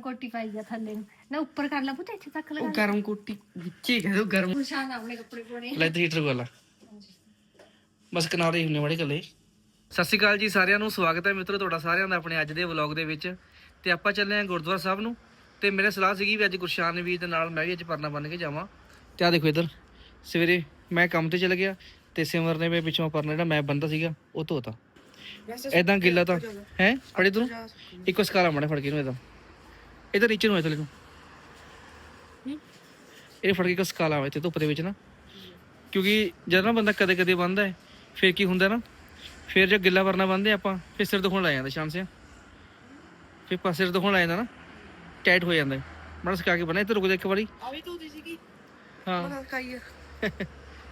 ਗਰਮ ਕੋਟੀ ਪਾਈ ਆ ਥੱਲੇ ਨੂੰ। ਨਾ ਉੱਪਰ ਕਰ ਲਾ ਪੁੱਤ ਇੱਥੇ ਤੱਕ ਉਹ ਲਗਾ ਗਰਮ ਕੋਟੀ ਵਿੱਚੇ ਕਹਿ ਦੋ ਗਰਮ। ਖੁਸ਼ਾਨ ਆਪਣੇ ਕੱਪੜੇ ਪਾਉਣੇ। ਲੈ ਤੇ ਹੀਟਰ ਵਾਲਾ। ਬਸ ਕਿਨਾਰੇ ਹੀ ਹੁੰਨੇ ਬੜੇ ਕੱਲੇ ਸਤਿ ਸ਼੍ਰੀ ਅਕਾਲ ਜੀ ਸਾਰਿਆਂ ਨੂੰ ਸਵਾਗਤ ਹੈ ਮਿੱਤਰੋ ਤੁਹਾਡਾ ਸਾਰਿਆਂ ਦਾ ਆਪਣੇ ਅੱਜ ਦੇ ਵਲੌਗ ਦੇ ਵਿੱਚ। ਤੇ ਆਪਾਂ ਚੱਲੇ ਆਂ ਗੁਰਦੁਆਰਾ ਸਾਹਿਬ ਨੂੰ। ਤੇ ਮੇਰੇ ਸਲਾਹ ਸੀਗੀ ਵੀ ਅੱਜ ਗੁਰਸ਼ਾਨ ਵੀਰ ਦੇ ਨਾਲ ਮੈਂ ਵੀ ਅੱਜ ਪਰਨਾ ਬੰਨ ਕੇ ਜਾਵਾਂ। ਤੇ ਆ ਦੇਖੋ ਇੱਧਰ ਸਵੇਰੇ ਮੈਂ ਕੰਮ ਤੇ ਚਲ ਗਿਆ ਤੇ ਸਿਮਰ ਨੇ ਵੀ ਪਿੱਛੋਂ ਪਰਨਾ ਜਿਹੜਾ ਮੈਂ ਬੰਦਾ ਸੀਗਾ ਉਹ ਧੋਤਾ। ਐਦਾਂ ਗਿੱਲਾ ਤਾਂ ਹੈ? ਫੜੇ ਤੂੰ? ਇੱਕੋ ਸਕਾਲਾ ਮੜੇ ਫੜ ਕੇ ਇਹਨੂੰ ਐਦਾਂ ਇਧਰ ਨੀਚੇ ਨੂੰ ਐ ਥੱਲੇ ਨੂੰ। ਇਹ ਫੜ ਕੇ ਇੱਕ ਸਕਾਲਾ ਆਵੇ ਤੇ ਧੁੱਪ ਦੇ ਵਿੱਚ ਨਾ। ਕਿਉਂਕਿ ਜਦ ਨਾ ਬੰਦਾ ਕਦੇ ਕਦੇ ਬੰਦਾ ਹੈ ਫਿਰ ਕੀ ਹੁੰਦਾ ਨਾ? ਫਿਰ ਜੇ ਗਿੱਲਾ ਵਰਨਾ ਬੰਨਦੇ ਆਪਾਂ ਫਿਰ ਸਿਰ ਦੁਖਣ ਲੱਗ ਜਾਂਦਾ ਸ਼ਾਮ ਸੇ ਫਿਰ ਪਾਸੇ ਸਿਰ ਦੁਖਣ ਲੱਗ ਜਾਂਦਾ ਨਾ ਟਾਈਟ ਹੋ ਜਾਂਦਾ ਮੜਾ ਸਕਾ ਕੇ ਬਣਾ ਇੱਥੇ ਰੁਕ ਜਾ ਇੱਕ ਵਾਰੀ। ਆ ਵੀ ਧੋਦੀ ਸੀਗੀ। ਹਾਂ। ਆ।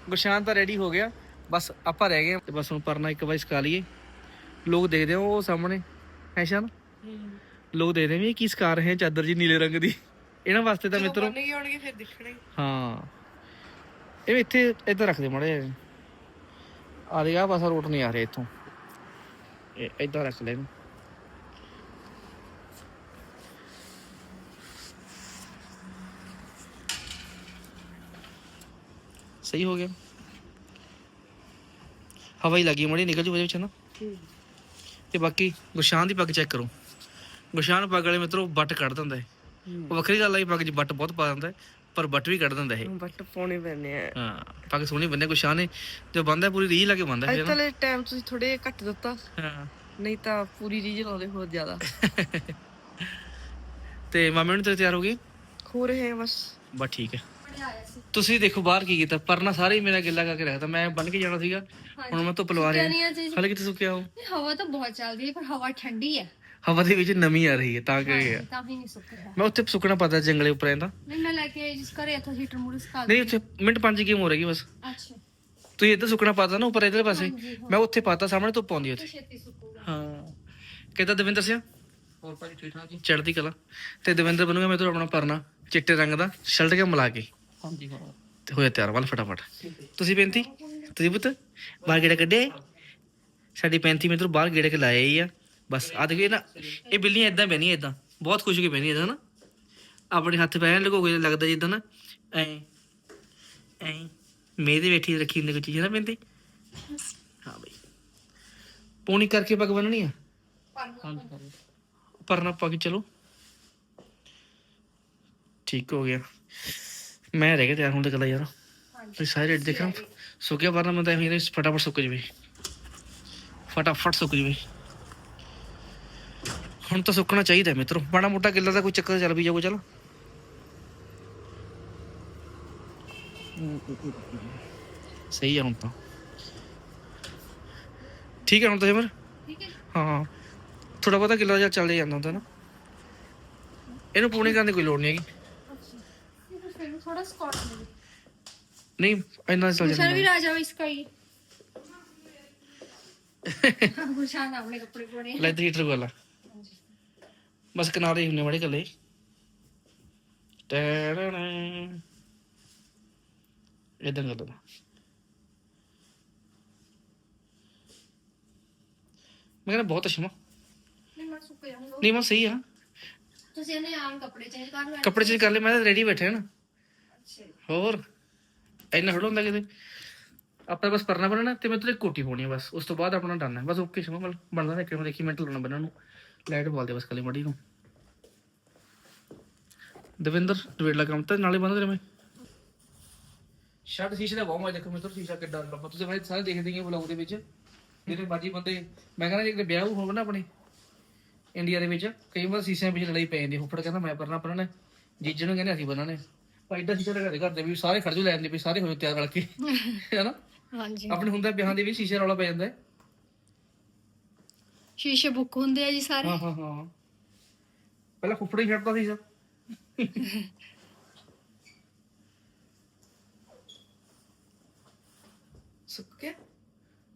ਗੁਰਸ਼ਾਨ ਤਾਂ ਰੈਡੀ ਹੋ ਗਿਆ। ਬਸ ਆਪਾਂ ਰਹਿ ਗਏ ਤੇ ਬਸ ਹੁਣ ਪਰਨਾ ਇੱਕ ਵਾਰੀ ਸਕਾ ਲਈਏ। ਲੋਕ ਦੇਖਦੇ ਆ ਉਹ ਸਾਹਮਣੇ। ਐਸ਼ਾ ਨਾ ਲੋਕ ਦੇਖਦੇ ਆ ਵੀ ਇਹ ਕੀ ਸਕਾ ਰਹੇ ਆ ਚਾਦਰ ਜੀ ਨੀਲੇ ਰੰਗ ਦੀ। ਇਹਨਾਂ ਵਾਸਤੇ ਤਾਂ ਮਿੱਤਰੋ ਨਹੀਂ ਆਉਣਗੇ ਫਿਰ ਦਿਖਣੇ। ਹਾਂ। ਇਹ ਵੀ ਇੱਥੇ ਇੱਧਰ ਰੱਖ ਦੇ ਮੜੇ ਆ ਦੇ ਆ ਪਾਸਾ ਰੋਟ ਨਹੀਂ ਆ ਰਿਹਾ ਇੱਥੋਂ। ਇਹ ਇੱਧਰ ਰੱਖ ਲੈ ਇਹਨੂੰ ਸਹੀ ਹੋ ਗਿਆ। ਹਵਾ ਹੀ ਲੱਗੀ ਮੜੀ ਨਿਕਲ ਜੂ ਵਜੇ ਵਿੱਚ ਨਾ। ਤੇ ਬਾਕੀ ਗੁਰਸ਼ਾਨ ਦੀ ਪੱਗ ਚੈੱਕ ਕਰੋ। ਗੁਰਸ਼ਾਨ ਪੱਗ ਵਾਲੇ ਮਿੱਤਰੋ ਬੱਟ ਕੱਢ ਦਿੰਦਾ ਹੈ। ਉਹ ਵੱਖਰੀ ਗੱਲ ਹੈ ਪੱਗ 'ਚ ਬੱਟ ਬਹੁਤ ਪਾ ਦਿੰਦਾ ਹੈ, ਪਰ ਬੱਟ ਵੀ ਕੱਢ ਦਿੰਦਾ ਇਹ। ਬੱਟ ਪਾਉਣੇ ਪੈਣੇ ਆ। ਹਾਂ ਪੱਗ ਸੋਹਣੀ ਬੰਦੇ ਗੁਰਸ਼ਾਨ ਨੇ ਜੋ ਬੰਦਾ ਪੂਰੀ ਰੀਝ ਲਾ ਕੇ ਬੰਦਾ ਅੱਜ ਹੈ ਨਾ। ਤਲੇ ਟਾਈਮ ਤੁਸੀਂ ਥੋੜੇ ਘੱਟ ਦਿੱਤਾ। ਹਾਂ। ਨਹੀਂ ਤਾਂ ਪੂਰੀ ਰੀਜ ਲਾਉਂਦੇ ਹੋਰ ਜ਼ਿਆਦਾ। ਤੇ ਮਾਮੇ ਨੂੰ ਤੇ ਤਿਆਰ ਹੋ ਗਈ? ਖੋ ਰਹੇ ਆ ਬਸ। ਬਸ ਠੀਕ ਹੈ। ਤੁਸੀਂ ਦੇਖੋ ਬਾਹਰ ਕੀ ਕੀਤਾ। ਪਰਨਾ ਸਾਰੇ ਹੀ ਮੇਰਾ ਗਿੱਲਾ ਕਰਕੇ ਰੱਖਦਾ ਮੈਂ ਬੰਨ ਕੇ ਜਾਣਾ ਸੀਗਾ। ਹੁਣ ਮੈਂ ਧੁੱਪ ਲਵਾ ਰਿਹਾ ਆ ਹਲੇ ਕਿਤੇ ਸੁੱਕਿਆ ਹੋ ਹਵਾ ਤਾਂ ਬਹੁਤ ਚੱਲਦੀ ਹੈ ਪਰ ਹਵਾ ਠੰਡੀ ਹੈ। ਹਵਾ ਦੇ ਵਿੱਚ ਨਮੀ ਆ ਰਹੀ ਹੈ ਤਾਂ ਕਰਕੇ ਤਾਂ ਹੀ ਨਹੀਂ ਸੁੱਕ ਰਿਹਾ ਮੈਂ ਉੱਥੇ ਸੁੱਕਣਾ ਪਤਾ ਜੰਗਲੇ ਉੱਪਰ ਇਹਦਾ ਨਹੀਂ ਮੈਂ ਲੈ ਕੇ ਆਈ ਜਿਸ ਘਰੇ ਇੱਥੇ ਹੀਟਰ ਮੂਰੇ ਸਕਾ ਨਹੀਂ ਉੱਥੇ ਮਿੰਟ ਪੰਜ ਕੀ ਹੋ ਰਹੇਗੀ ਬਸ। ਅੱਛਾ। ਤੁਸੀਂ ਇੱਧਰ ਸੁੱਕਣਾ ਪਾਤਾ ਨਾ ਉੱਪਰ ਇਧਰਲੇ ਪਾਸੇ। ਹਾਂਜੀ, ਹਾਂ। ਮੈਂ ਉੱਥੇ ਪਾਤਾ ਸਾਹਮਣੇ ਧੁੱਪ ਆਉਂਦੀ ਉੱਥੇ। ਛੇਤੀ ਸੁੱਕੂਗਾ। ਹਾਂ। ਕਿਦਾਂ ਦਵਿੰਦਰ ਸਿੰਘ ਹੋਰ ਭਾਜੀ ਠੀਕ ਠਾਕ ਜੀ? ਚੜ੍ਹਦੀ ਕਲਾ। ਤੇ ਦਵਿੰਦਰ ਬਣੂਗਾ ਮੈਂ ਤੋਂ ਆਪਣਾ ਪਰਨਾ ਚਿੱਟੇ ਰੰਗ ਦਾ ਸ਼ਰਟ ਕੇ ਮਿਲਾ ਕੇ। ਹਾਂਜੀ ਹਾਂ। ਤੇ ਹੋਇਆ ਤਿਆਰ ਵੱਲ ਫਟਾਫਟ। ਤੁਸੀਂ ਬੇਨਤੀ ਤੁਸੀਂ ਪੁੱਤ ਬਾਹਰ ਗੇੜਾ ਕੱਢੇ ਸਾਡੀ ਪੈਂਤੀ ਮਿੰਟ ਤੋਂ ਬਾਹਰ ਗੇੜੇ ਕੇ ਲਾਏ ਹੀ ਆ। ਬਸ ਆ ਦੇਖੋ ਇਹ ਨਾ, ਇਹ ਬਿੱਲੀਆਂ ਇਦਾਂ ਬੈਣੀਆਂ ਇਦਾਂ ਬਹੁਤ ਖੁਸ਼ ਹੋ ਕੇ ਬਹਿਣੀ ਇਦਾਂ ਨਾ ਆਪਣੇ ਹੱਥ ਪੈਣ ਲਗੋ ਕੇ ਲੱਗਦਾ ਜਿੱਦਾਂ ਨਾ, ਐ ਐ ਮੇਦੇ ਬੈਠੀ ਰੱਖੀ ਹੁੰਦੀ ਕੋਈ ਚੀਜ਼ ਨਾ ਪੈਂਦੀ ਹਾਂ ਬਈ। ਪੌਣੀ ਕਰਕੇ ਪੱਗ ਬੰਨਣੀ ਆ? ਪਰਨਾ ਪਾ ਕੇ ਚਲੋ। ਠੀਕ ਹੋ ਗਿਆ। ਮੈਂ ਰਹਿ ਗਿਆ ਤਿਆਰ ਹੁਣ ਤੱਕ ਲਾ ਯਾਰ। ਤੁਸੀਂ ਸਾਰੇ ਰੇਟ ਦੇਖ ਰਹੇ ਹੋ ਸੁੱਕਿਆ ਪਰਨਾ, ਮੈਂ ਤਾਂ ਐਵੇਂ ਫਟਾਫਟ ਸੁੱਕ ਜਵੇ। ਫਟਾਫਟ ਸੁੱਕ ਜਵੇ। ਹੁਣ ਤਾਂ ਸੁੱਕਣਾ ਚਾਹੀਦਾ ਮਿੱਤਰੋ। ਮਾੜਾ ਮੋਟਾ ਕਿੱਲਾ ਦਾ ਕੋਈ ਚੱਕਰ ਚੱਲ ਵੀ ਜਾਊਗਾ ਚਲ। ਸਹੀ ਆ ਹੁਣ ਤਾਂ। ਠੀਕ ਹੈ ਹੁਣ ਤਾਂ ਜਮਰ ਹਾਂ। ਥੋੜਾ ਬਹੁਤਾ ਗਿੱਲਾ ਜਿਹਾ ਚੱਲ ਜਾਂਦਾ ਹੁੰਦਾ ਨਾ। ਇਹਨੂੰ ਪੂਣੀ ਕਰਨ ਦੀ ਕੋਈ ਲੋੜ ਨਹੀਂ ਹੈਗੀ। ਨਹੀਂ ਇੰਨਾ ਚੱਲ ਜਾਂਦਾ। ਵੀ ਰਾਜਾ ਇਸ ਕਾ ਹੀ। ਗੁਸ਼ਾਨ ਆਪਣੇ ਕੱਪੜੇ ਪਾਉਣੇ ਲੈ 3 ਲੀਟਰ ਵਾਲਾ। ਬਸ ਕਿਨਾਰੇ ਹੁੰਨੇ ਬੜੇ ਕੱਲੇ ਟੜਣਾ ਇਦਾਂ ਕਰ ਦੋ ਮੈਂ ਕਹਿੰਦਾ ਬਹੁਤ ਅਸ਼ਮਾ ਨਹੀਂ ਮੈਂ ਸਹੀ ਆ। ਤੁਸੀਂ ਇਹਨੇ ਆਮ ਕੱਪੜੇ ਚੇਂਜ ਕਰ ਲੈਣੇ। ਕੱਪੜੇ ਚੇਂਜ ਕਰ ਲੈ ਮੈਂ ਤਾਂ ਰੈਡੀ ਬੈਠਾ ਨਾ। ਹੋਰ? ਇੰਨਾ ਥੋੜਾ ਹੁੰਦਾ ਕਿਤੇ। ਆਪਾਂ ਬਸ ਪਰਨਾ ਬਣਾਣਾ ਤੇ ਮੈਂ ਤੇਰੇ ਕੋਟੀ ਪਾਉਣੀ ਬਸ। ਉਸ ਤੋਂ ਬਾਅਦ ਆਪਣਾ ਡਨ ਬਸ ਓਕੇ ਸ਼ਮਾ ਬਣਦਾ ਨਾ ਇੱਕ ਮੈਂ ਦੇਖੀ ਮਿੰਟ ਲਾਉਣਾ ਬੰਨਾਂ ਨੂੰ। ਲਾਈਟ ਬੋਲਦੇ ਬਸ ਕਲੀ ਮੜੀ ਨੂੰ। ਦਵਿੰਦਰ ਦਵੇੜਲਾ ਕੰਮ ਤੇ ਨਾਲੇ ਬੰਦ ਮੈਂ। ਸ਼ਰਟ ਸ਼ੀਸ਼ੇ ਦਾ ਬਹੁਤ ਮਜ਼ਾ ਦੇਖੋ ਮਿੱਤਰ ਸ਼ੀਸ਼ਾ ਕਿੱਡਾ ਲੱਭਾ ਤੁਸੀਂ ਮੈਂ ਸਾਰੇ ਦੇਖਦੇ ਹੀ ਵਲੌਗ ਦੇ ਵਿੱਚ। ਜਿਹੜੇ ਬਾਜੀ ਬੰਦੇ ਮੈਂ ਕਹਿੰਦਾ ਜੇ ਵਿਆਹ ਹੋਵੇ ਨਾ ਆਪਣੇ ਇੰਡੀਆ ਦੇ ਵਿੱਚ ਕਈ ਵਾਰ ਸ਼ੀਸ਼ਿਆਂ ਪਿੱਛੇ ਲੜਾਈ ਪੈ ਜਾਂਦੀ ਹੁਫੜ ਕਹਿੰਦਾ ਮੈਂ ਪਰਨਾ ਪਰਨਾ ਜੀਜੇ ਨੂੰ ਕਹਿੰਦੇ ਅਸੀਂ ਬੰਨਣੇ ਪਰ ਐਡਾ ਸ਼ੀਸ਼ਾ ਲਗਾ ਦੇ ਘਰ ਦੇ ਵੀ ਸਾਰੇ ਖੜ ਜੋ ਲੈਣ ਦੇ ਵੀ ਸਾਰੇ ਹੋਏ ਤਿਆਰ ਰਲ ਕੇ। ਹੈਨਾ ਹਾਂਜੀ। ਆਪਣੇ ਹੁੰਦਾ ਵਿਆਹਾਂ ਦੇ ਵੀ ਸ਼ੀਸ਼ੇ ਰੌਲਾ ਪੈ ਜਾਂਦਾ ਹੈ। ਸ਼ੀਸ਼ੇ ਬੁੱਕ ਹੁੰਦੇ ਆ ਜੀ ਸਾਰੇ। ਹਾਂ ਹਾਂ ਹਾਂ। ਪਹਿਲਾਂ ਫੁੱਫੜ ਹੀ ਛੱਡਦਾ ਸੀ ਸਰ। ਸੁੱਕ? ਗਿਆ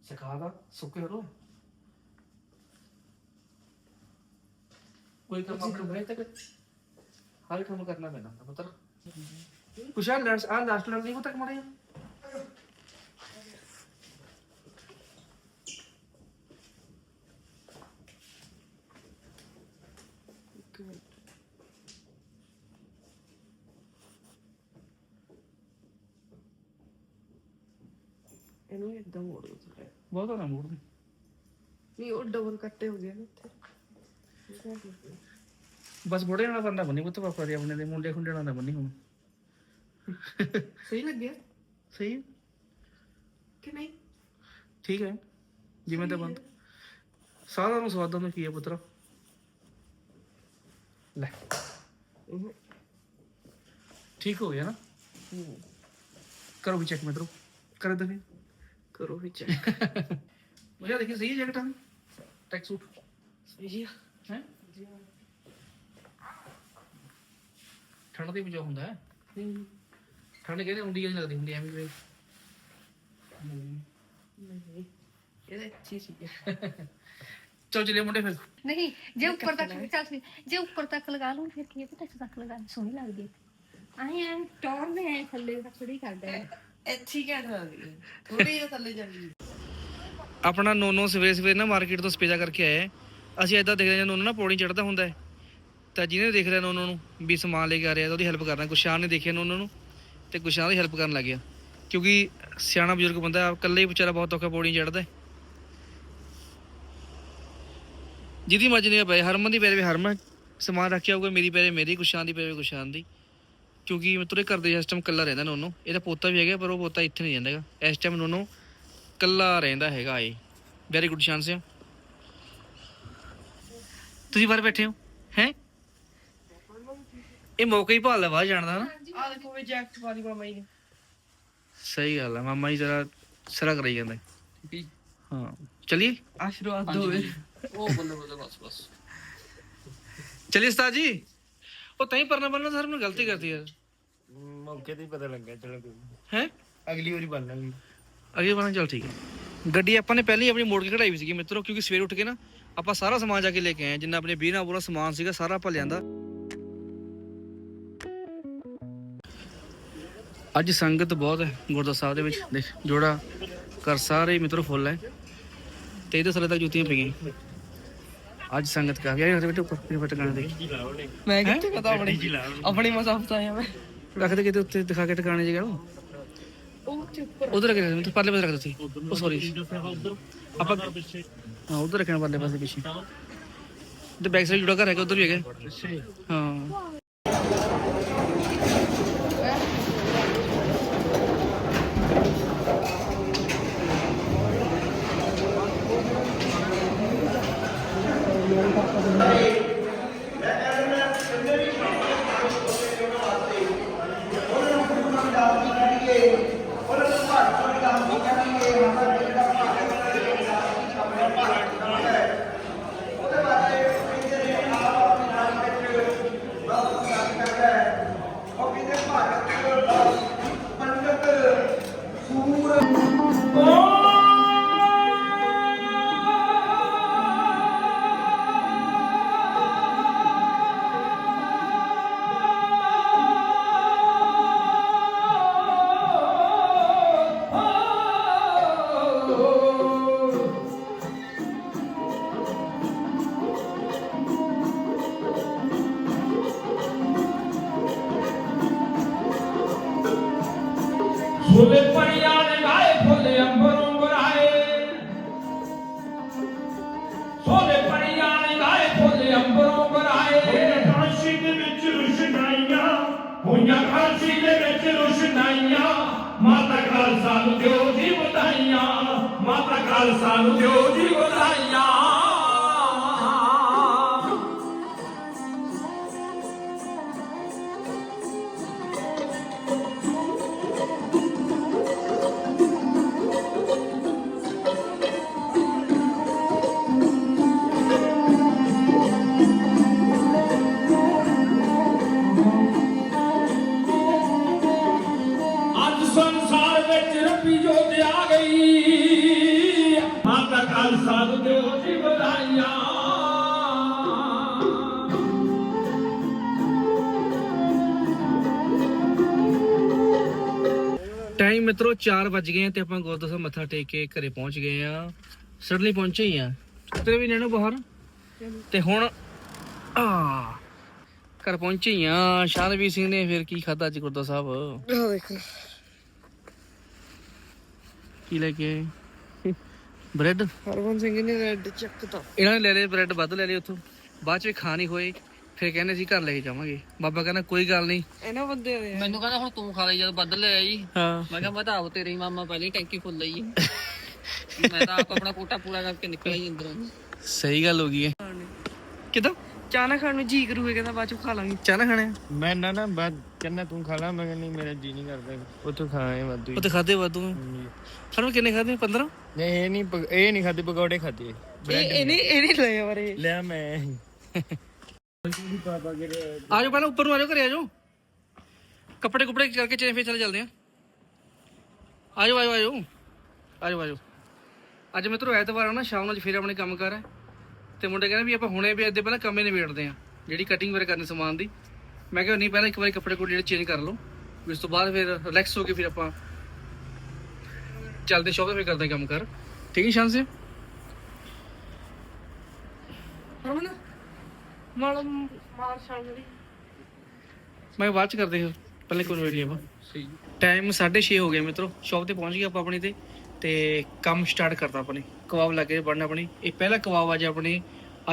ਸੁਕਾ ਦਾ ਸੁੱਕੇ ਰੋ। ਕੋਈ ਕੰਮ ਆਪਣੇ ਬਰੇ ਤੱਕ ਹਰ ਕੰਮ ਕਰਨਾ ਪੈਂਦਾ ਕੁਛ ਆ ਲਾਸਟ ਲਾਸਟ ਲੱਗ ਨਹੀਂ ਤੱਕ good. ਇਹਨੂੰ ਮੋੜ ਦੇ ਨਹੀਂ ਉਹ ਡਬਲ ਕੱਟੇ ਹੋ ਗਏ ਨਾ ਬਸ ਬੋੜੇ ਨਾਲ ਕਰਨਾ ਬੰਨੀ ਪੁੱਤ ਪਾਪਾ ਦੇ ਆਪਣੇ ਦੇ ਮੁੰਡੇ ਖੁੰਡੇ ਨਾਲ ਬੰਨੀ ਹੁਣ। ਸਹੀ ਲੱਗਿਆ? ਸਹੀ? ਕਿ ਨਹੀਂ? ਠੀਕ ਹੈ। ਜਿਵੇਂ ਤਾਂ ਬੰਦ। ਸਾਰਿਆਂ ਨੂੰ ਸਵਾਦਾਂ ਨੂੰ ਕੀ ਹੈ ਪੁੱਤਰਾ? ਲੈ। ਠੀਕ ਹੋ ਗਿਆ ਨਾ? ਹੂੰ। ਕਰੋ ਵੀ ਚੈੱਕ ਮਿੱਤਰੋ ਕਰ ਦੇ ਕਰੋ ਵੀ ਚੈੱਕ ਮੁਝੇ ਦੇਖੀ ਸਹੀ ਹੈ ਜੈਕਟ ਟੈਕ ਸੂਟ। ਸਹੀ ਆ। ਹੈ? ਠੰਡ ਦੇ ਵਿੱਚ ਹੁੰਦਾ ਹੈ। ਨਹੀਂ ਠੰਡ ਕਹਿੰਦੇ ਹੁੰਦੀ ਹੈ ਨਹੀਂ ਲੱਗਦੀ ਹੁੰਦੀ ਐਵੇਂ ਵੀ। ਨਹੀਂ ਇਹਦੇ ਅੱਛੀ ਸੀ ਚਲ ਚਲੇ ਮੁੰਡੇ ਫਿਰ। ਨਹੀਂ ਜੇ ਉੱਪਰ ਤੱਕ ਚੱਲ ਸੀ ਜੇ ਉੱਪਰ ਤੱਕ ਲਗਾ ਲੂੰ ਫਿਰ ਕੀ ਹੈ ਪਤਾ ਤੱਕ ਲਗਾ ਲੂੰ, ਸੋਹਣੀ ਲੱਗਦੀ ਹੈ। ਆਏ ਐਂ ਟੌਰ ਨੇ ਐਂ ਥੱਲੇ ਤੱਕ ਥੋੜੀ ਕਰਦਾ ਹੈ। ਇੱਥੇ ਹੀ ਕਹਿ ਸਕਦੀ ਥੋੜੀ ਜਿਹਾ ਥੱਲੇ ਜਾਂਦੀ ਆਪਣਾ ਨੋਨੋ ਸਵੇਰੇ ਸਵੇਰੇ ਨਾ ਮਾਰਕੀਟ ਤੋਂ ਸਪੇਜਾ ਕਰਕੇ ਆਇਆ। ਅਸੀਂ ਇਦਾਂ ਦੇਖਦੇ ਹਾਂ ਨੋਨੋ ਨਾ ਪੌੜੀ ਚੜਦਾ ਹੁੰਦਾ ਹੈ। ਤਾਂ ਜਿਹਨੇ ਦੇਖ ਲਿਆ ਨੋਨੋ ਨੂੰ ਵੀ ਸਮਾਨ ਲੈ ਕੇ ਆ ਰਿਹਾ ਤਾਂ ਉਹਦੀ ਹੈਲਪ ਕਰਨਾ ਗੁਸ਼ਾਨ ਨੇ ਦੇਖਿਆ ਨੋਨੋ ਨੂੰ ਤੇ ਗੁਸ਼ਾਨ ਦੀ ਹੈਲਪ ਕਰਨ ਲੱਗ ਗਿਆ। ਕਿਉਂਕਿ ਸਿਆਣਾ ਬਜ਼ੁਰਗ ਬੰਦਾ ਇਕੱਲੇ ਹੀ ਵਿਚਾਰਾ ਬਹੁਤ ਔਖਾ ਪੌੜੀ ਚੜਦਾ ਹੈ। ਜਿਹਦੀ ਮਰਜ਼ੀ ਨਹੀਂ ਪਏ ਹਰਮਨ ਦੀ ਪੈਰੇ ਵੀ ਹਰਮਨ। ਸਮਾਨ ਰੱਖਿਆ ਹੋਊਗਾ ਮੇਰੀ ਪੈਰੇ ਮੇਰੀ ਗੁਸ਼ਾਨ ਦੀ ਪੈਰੇ ਗੁਸ਼ਾਨ ਦੀ ਕਿਉਂਕਿ ਮਤਲਬ ਘਰ ਦੇ ਸਿਸਟਮ ਕੱਲਾ ਰਹਿੰਦਾ ਨੋਨੋ। ਇਹਦਾ ਪੋਤਾ ਵੀ ਹੈਗਾ ਪਰ ਉਹ ਪੋਤਾ ਇੱਥੇ ਨਹੀਂ ਜਾਂਦਾ ਹੈਗਾ ਇਸ ਟਾਈਮ ਨੋਨੋ ਕੱਲਾ ਰਹਿੰਦਾ ਹੈਗਾ ਏ ਵੈਰੀ ਗੁੱਡ ਚਾਂਸ ਹੈ ਤੁਸੀਂ ਬਾਹਰ ਬੈਠੇ ਹੋ ਹੈ? ਇਹ ਮੌਕਾ ਹੀ ਭਾਲਦਾ ਬਾਹਰ ਜਾਣ ਦਾ ਨਾ। ਆ ਦੇਖੋ ਵੀ ਜੈਕਟ ਵਾਲੀ ਮਾਮਾ ਜੀ ਨੇ। ਸਹੀ ਗੱਲ ਹੈ ਮਾਮਾ ਜੀ ਜਰਾ ਸਰਾ ਕਰਾਈ ਜਾਂਦਾ। ਹਾਂ ਚਲਿਏ? ਆਸ਼ੀਰਵਾਦ ਦੋਵੇ ਉਹ ਬੱਲੇ ਬੱਲੇ ਬਸ ਬਸ। ਚਲਿਏ ਉਸਤਾਦ ਜੀ। ਉਹ ਤੈਂ ਪਰਨਾ ਬੰਨਾ ਸਰ ਨੂੰ ਗਲਤੀ ਕਰਤੀ ਯਾਰ। ਮੌਕੇ ਤੇ ਹੀ ਪਤਾ ਲੱਗਾ ਚਲੋ ਕੋਈ ਨੀ। ਹੈ? ਅਗਲੀ ਵਾਰੀ ਬਣ ਲਾਂਗੇ। ਅੱਗੇ ਬਣਾ ਚੱਲ ਠੀਕ ਹੈ। ਗੱਡੀ ਆਪਾਂ ਨੇ ਪਹਿਲਾਂ ਹੀ ਆਪਣੀ ਮੋੜ ਕੇ ਕਢਾਈ ਵੀ ਸੀਗੀ ਮਿੱਤਰੋ ਕਿਉਂਕਿ ਸਵੇਰ ਉੱਠ ਕੇ ਨਾ ਆਪਾਂ ਸਾਰਾ ਸਮਾਨ ਜਾ ਕੇ ਲੈ ਕੇ ਆਏ ਹਾਂ, ਜਿੰਨਾ ਆਪਣੇ ਵੀਹ ਨਾਲ ਪੂਰਾ ਸਮਾਨ ਸੀਗਾ ਸਾਰਾ ਆਪਾਂ ਲਿਆਂਦਾ। ਅੱਜ ਸੰਗਤ ਬਹੁਤ ਹੈ ਗੁਰਦੁਆਰਾ ਸਾਹਿਬ ਦੇ ਵਿੱਚ। ਦੇਖ ਜੋੜਾ ਕਰ ਸਾਰੇ ਮਿੱਤਰੋ ਫੁੱਲ ਹੈ। ਤੇ ਇਹਦੇ ਥੱਲੇ ਤੱਕ ਜੁੱਤੀਆਂ ਪਈਆਂ ਅੱਜ ਸੰਗਤ ਕਾਫੀ ਆਈ ਹਰੇ ਬੇਟੇ ਉੱਪਰ ਬਟ ਗਾਣੇ ਦੇ ਮੈਂ ਕਿੱਥੇ ਪਤਾ ਆਪਣੀ ਆਪਣੀ ਮਸਾਫਤ ਆਇਆ ਮੈਂ। ਰੱਖਦੇ ਕਿਤੇ ਉੱਤੇ ਦਿਖਾ ਕੇ ਟਿਕਾਣੇ ਤੇ ਉੱਪਰ। ਉਧਰ ਰੱਖ ਦੇ ਪਰਲੇ ਪਾਸੇ ਰੱਖ ਦੋ ਤੁਸੀਂ ਉਹ ਸੌਰੀ ਆਪਾਂ ਹਾਂ ਉਧਰ ਰੱਖਣਾ ਪਰਲੇ ਪਾਸੇ ਪਿੱਛੇ। ਤੇ ਬੈਕ ਸਾਈਡ ਜੁੜਾ ਘਰ ਹੈਗਾ ਉਧਰ ਵੀ ਹੈਗਾ। ਹਾਂ। すいません。ਫੁੱਲ ਪੜੀਆਂ ਨੇ ਗਾਏ ਫੁੱਲ ਅੰਬਰੋਂ ਬਰਾਏ। ਫੁੱਲ ਪੜੀਆਂ ਨੇ ਗਾਏ ਫੁੱਲ ਅੰਬਰੋਂ ਬਰਾਏ। ਕਾਸ਼ੀ ਦੇ ਵਿੱਚ ਰੁਸ਼ਨਾਈਆਂ, ਹੋਈਆਂ ਕਾਸ਼ੀ ਦੇ ਵਿੱਚ ਰੁਸ਼ਨਾਈਆਂ। ਮਾਤਾ ਖਾਲਸਾ ਨੂੰ ਦਿਓ ਜੀ ਵਧਾਈਆਂ, ਮਾਤਾ ਖਾਲਸਾ ਨੂੰ ਦਿਓ ਜੀ ਵਧਾਈਆਂ। ਮਿੱਤਰੋ 4 ਵੱਜ ਗਏ ਆ ਤੇ ਆਪਾਂ ਗੁਰਦੁਆਰਾ ਸਾਹਿਬ ਮੱਥਾ ਟੇਕ ਕੇ ਘਰੇ ਪਹੁੰਚ ਗਏ ਆ। ਸੜਲੀ ਪਹੁੰਚੇ ਹੀ ਆ। ਤੇਰੇ ਵੀ ਨੈਣੋ ਬਾਹਰ? ਤੇ ਹੁਣ ਆ ਘਰ ਪਹੁੰਚੇ ਹੀ ਆ। ਸ਼ਾਨਵੀਰ ਸਿੰਘ ਨੇ ਫਿਰ ਕੀ ਖਾਦਾ ਅੱਜ ਗੁਰਦੁਆਰਾ ਸਾਹਿਬ? ਆ ਦੇਖੋ ਕੀ ਲੈ ਕੇ ਆਏ? ਬ੍ਰੈਡ? ਹਰਵਨ ਸਿੰਘ ਨੇ ਰੈੱਡ ਚੱਕਤਾ ਇਹਨਾਂ ਨੇ ਲੈ ਲਏ ਬ੍ਰੈਡ ਵੱਧ ਲੈ ਲਏ ਉੱਥੋਂ। ਬਾਅਦ ਚ ਵੀ ਖਾ ਨਹੀਂ ਹੋਏ। ਫਿਰ ਕਹਿੰਦੇ ਸੀ ਘਰ ਲੈ ਕੇ ਜਾਵਾਂਗੇ। ਬਾਬਾ ਕਹਿੰਦਾ ਕੋਈ ਗੱਲ ਨਹੀਂ। ਇਹਨਾਂ ਬੰਦੇ ਦੇ ਮੈਨੂੰ ਕਹਿੰਦਾ ਹੁਣ ਤੂੰ ਖਾ ਲਈ ਜਦ ਬੱਦਲ ਲੈ ਆਈ। ਹਾਂ। ਮੈਂ ਕਿਹਾ ਮੈਂ ਤਾਂ ਆਪ ਤੇਰੇ ਹੀ ਮਾਮਾ ਪਹਿਲੇ ਟੈਂਕੀ ਫੁੱਲ ਲਈ। ਮੈਂ ਤਾਂ ਆਪ ਆਪਣਾ ਕੋਟਾ ਪੂਰਾ ਕਰਕੇ ਨਿਕਲਿਆ ਹੀ ਅੰਦਰੋਂ। ਸਹੀ ਗੱਲ ਹੋ ਗਈ ਹੈ ਕਿਦਾਂ? ਚਾਣਾ ਖਾਣ ਨੂੰ ਜੀ ਕਰੂਗਾ ਕਹਿੰਦਾ ਬਾਅਦ ਚ ਖਾ ਲਾਂਗੇ। ਚਾਹ ਖਾਣੇ? ਮੈਂ ਨਾ ਨਾ ਬਾਅਦ ਕਹਿੰਦਾ ਤੂੰ ਖਾ ਲਾ ਮੈਂ ਕਹਿੰਦਾ ਨਹੀਂ ਮੇਰਾ ਜੀ ਨਹੀਂ ਕਰਦਾ। ਉੱਥੋਂ ਖਾਏ ਵਾਧੂ ਤੇ ਖਾਦੇ ਵਾਧੂ ਸਾਨੂੰ ਕਿੰਨੇ ਖਾਦੇ 15 ਨਹੀਂ ਇਹ ਨਹੀਂ ਇਹ ਨਹੀਂ ਖਾਦੇ ਪਕੌੜੇ ਖਾਦੇ ਇਹ ਇਹਨੇ ਇਹਨੇ ਲਏ ਬਾਰੇ। ਲਿਆ ਮੈਂ। ਆਜੋ ਪਹਿਲਾਂ ਉੱਪਰ ਨੂੰ ਆਜੋ, ਘਰੇ ਆਜੋ। ਕੱਪੜੇ ਕੁਪੜੇ ਕਰਕੇ ਚੇਂਜ ਫੇਰ ਚਲੇ ਚੱਲਦੇ ਆ। ਆਜੋ ਆਜੋ ਆਜੋ। ਆਜੋ ਆਜੋ। ਅੱਜ ਮਿੱਤਰੋ ਐਤਵਾਰ ਆ ਨਾ, ਸ਼ਾਮ ਨੂੰ ਅੱਜ ਫੇਰ ਆਪਣੇ ਕੰਮ ਕਰ ਹੈ ਤੇ ਮੁੰਡੇ ਕਹਿੰਦੇ ਵੀ ਆਪਾਂ ਹੁਣੇ ਵੀ ਅੱਧੇ ਪਹਿਲਾਂ ਕੰਮੇ ਨਿਬੇੜਦੇ ਆ, ਜਿਹੜੀ ਕਟਿੰਗ ਵਗੈਰਾ ਕਰਨੀ ਸਮਾਨ ਦੀ। ਮੈਂ ਕਿਹਾ ਨਹੀਂ, ਪਹਿਲਾਂ ਇੱਕ ਵਾਰੀ ਕੱਪੜੇ ਕੁਪੜੇ ਜਿਹੜੇ ਚੇਂਜ ਕਰ ਲਓ। ਉਸ ਤੋਂ ਬਾਅਦ ਫਿਰ ਰਿਲੈਕਸ ਹੋ ਕੇ ਫਿਰ ਆਪਾਂ ਚੱਲਦੇ ਸ਼ੌਪ ਤੇ ਫਿਰ ਕਰਦੇ ਕੰਮ ਕਰ। ਠੀਕ ਹੈ ਸ਼ਾਨ ਸਿੰਘ ਹਰਮਨ ਮਾਲ ਮਾਰ ਸ਼ਾਮਲੀ ਮੈਂ ਬਾਅਦ ਚ ਕਰਦੇ ਹਾਂ ਪਹਿਲੇ ਕੋਈ ਵੀਡੀਓ ਆਪਾਂ। ਸਹੀ ਟਾਈਮ 6:30 ਹੋ ਗਿਆ ਮਿੱਤਰੋ ਸ਼ਾਪ ਤੇ ਪਹੁੰਚ ਗਏ ਆਪਾਂ ਆਪਣੀ ਤੇ ਤੇ ਕੰਮ ਸਟਾਰਟ ਕਰਤਾ ਆਪਣੇ ਕਬਾਬ ਲੱਗੇ ਬਣਨਾ ਆਪਣੀ। ਇਹ ਪਹਿਲਾ ਕਬਾਬ ਅੱਜ ਆਪਣੇ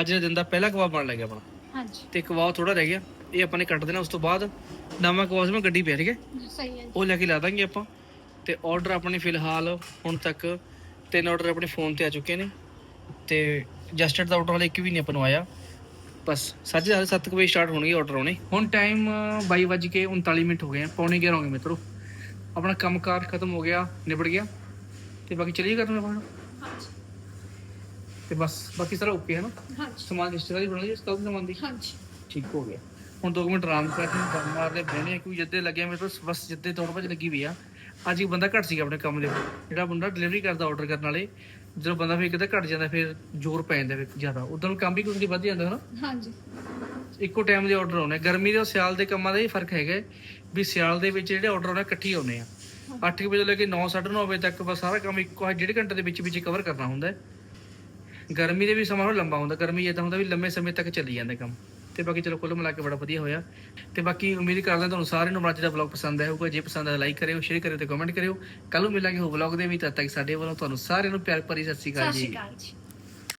ਅੱਜ ਦੇ ਦਿਨ ਦਾ ਪਹਿਲਾ ਕਬਾਬ ਬਣ ਲੱਗਿਆ ਆਪਣਾ। ਹਾਂਜੀ। ਤੇ ਕਬਾਬ ਥੋੜਾ ਰਹਿ ਗਿਆ। ਇਹ ਆਪਾਂ ਨੇ ਕੱਟ ਦੇਣਾ ਉਸ ਤੋਂ ਬਾਅਦ ਨਵਾਂ ਕਬਾਬ ਮੈਂ ਗੱਡੀ ਪੈ ਰਹੀ ਹੈ। ਸਹੀ ਹੈ ਉਹ ਲੈ ਕੇ ਲਾ ਦਾਂਗੇ ਆਪਾਂ। ਤੇ ਆਰਡਰ ਆਪਣੇ ਫਿਲਹਾਲ ਹੁਣ ਤੱਕ ਤਿੰਨ ਆਰਡਰ ਆਪਣੇ ਫੋਨ ਤੇ ਆ ਚੁੱਕੇ ਨੇ। ਤੇ ਜਸਟਡ ਦਾ ਆਰਡਰ ਵਾਲਾ ਇੱਕ ਵੀ ਨਹੀਂ ਆਪਾਂ ਨੂੰ ਆਇਆ। ਬਸ ਸਾਢੇ ਸੱਤ ਸੱਤ ਕੁ ਵਜੇ ਸਟਾਰਟ ਹੋਣਗੇ ਆਰਡਰ ਆਉਣੇ। ਹੁਣ ਟਾਈਮ 22:39 ਮਿੰਟ ਹੋ ਗਏ ਆ ਪੌਣੇ 11 ਹੋ ਗਏ ਮਿੱਤਰੋ। ਆਪਣਾ ਕੰਮਕਾਰ ਖਤਮ ਹੋ ਗਿਆ ਨਿਬੜ ਗਿਆ। ਤੇ ਬਾਕੀ ਚਲੀਏ ਕਰਨ ਆਪਾਂ ਤੇ ਬਸ ਬਾਕੀ ਸਾਰਾ ਓਕੇ ਹੈ ਨਾ? ਹਾਂਜੀ। ਸਮਾਨ ਰਿਸ਼ਤੇਦਾਰੀ ਬਣ ਲਈ ਸਟਾਕ ਸਮਾਨ ਦੀ ਹਾਂਜੀ। ਠੀਕ ਹੋ ਗਿਆ। ਹੁਣ ਦੋ ਕੁ ਮਿੰਟ ਆਰਾਮ ਕਰਕੇ ਦਮ ਮਾਰਦੇ ਬਹਿਣੇ ਆ ਕਿਉਂਕਿ ਜਿੱਦੇ ਲੱਗਿਆ ਮੇਰੇ ਕੋਲ ਬਸ ਜਿੱਦੇ ਦੌੜ ਭੱਜ ਲੱਗੀ ਵੀ ਆ। ਅੱਜ ਇੱਕ ਬੰਦਾ ਘੱਟ ਸੀਗਾ ਆਪਣੇ ਕੰਮ ਦੇ ਵਿੱਚ ਜਿਹੜਾ ਬੰਦਾ ਡਿਲੀਵਰੀ ਕਰਦਾ ਆਰਡਰ ਕਰਨ ਵਾਲੇ ਜਦੋਂ ਬੰਦਾ ਫਿਰ ਕਿਤੇ ਘੱਟ ਜਾਂਦਾ ਫਿਰ ਜ਼ੋਰ ਪੈ ਜਾਂਦਾ ਫਿਰ ਜ਼ਿਆਦਾ। ਉਦੋਂ ਕੰਮ ਵੀ ਕਿਉਂਕਿ ਵੱਧ ਜਾਂਦਾ ਹਨਾ? ਹਾਂਜੀ। ਇੱਕੋ ਟਾਈਮ ਦੇ ਆਰਡਰ ਆਉਣੇ ਗਰਮੀ ਦੇ ਔਰ ਸਿਆਲ ਦੇ ਕੰਮਾਂ ਦਾ ਇਹ ਫ਼ਰਕ ਹੈਗਾ ਹੈ ਵੀ ਸਿਆਲ ਦੇ ਵਿੱਚ ਜਿਹੜੇ ਆਰਡਰ ਆਉਣੇ ਇਕੱਠੇ ਹੀ ਆਉਣੇ ਆ। 8 ਵਜੇ ਤੋਂ ਲੈ ਕੇ 9 9:30 ਵਜੇ ਤੱਕ ਬਸ ਸਾਰਾ ਕੰਮ ਇੱਕੋ ਡੇਢ ਘੰਟੇ ਦੇ ਵਿੱਚ ਵਿੱਚ ਕਵਰ ਕਰਨਾ ਹੁੰਦਾ ਹੈ। ਗਰਮੀ ਦੇ ਵੀ ਸਮਾਂ ਲੰਬਾ ਹੁੰਦਾ। ਗਰਮੀ ਇਦਾਂ ਹੁੰਦਾ ਵੀ ਲੰਮੇ ਸਮੇਂ ਤੱਕ ਚੱਲੀ ਜਾਂਦਾ ਕੰਮ। ਤੇ ਬਾਕੀ ਚਲੋ ਕੁੱਲ ਮਿਲਾ ਕੇ ਬੜਾ ਵਧੀਆ ਹੋਇਆ। ਤੇ ਬਾਕੀ ਉਮੀਦ ਕਰਦਾ ਤੁਹਾਨੂੰ ਸਾਰਿਆਂ ਨੂੰ ਅੱਜ ਦਾ ਵਲੌਗ ਪਸੰਦ ਆਇਆ ਹੋਊਗਾ। ਜੇ ਪਸੰਦ ਆਇਆ ਲਾਈਕ ਕਰਿਓ ਸ਼ੇਅਰ ਕਰਿਓ ਤੇ ਕਮੈਂਟ ਕਰਿਓ। ਕੱਲ ਨੂੰ ਮਿਲਾਂਗੇ ਹੋ ਵਲੌਗ ਦੇ ਵੀ। ਤਦ ਤੱਕ ਸਾਡੇ ਵੱਲੋਂ ਤੁਹਾਨੂੰ ਸਾਰਿਆਂ ਨੂੰ ਪਿਆਰ ਭਰੀ ਸਤਿ ਸ਼੍ਰੀ ਅਕਾਲ ਸਤਿ ਜੀ। ਸ਼੍ਰੀ ਅਕਾਲ ਜੀ।